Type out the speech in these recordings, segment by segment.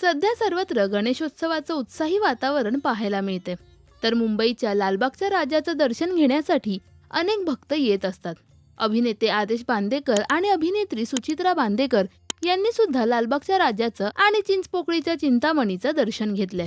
सध्या सर्वत्र गणेशोत्सवाचं उत्साही वातावरण पाहायला मिळते. तर मुंबईच्या लालबागच्या राजाचं दर्शन घेण्यासाठी अनेक भक्त येत असतात. अभिनेते आदेश बांदेकर आणि अभिनेत्री सुचित्रा बांदेकर यांनी सुद्धा लालबागच्या राजाचं आणि चिंचपोकळीच्या चिंतामणीचं दर्शन घेतलंय.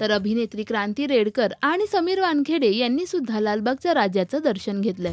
तर अभिनेत्री क्रांती रेडकर आणि समीर वानखेडे यांनी सुद्धा लालबागच्या राजाचं दर्शन घेतलंय.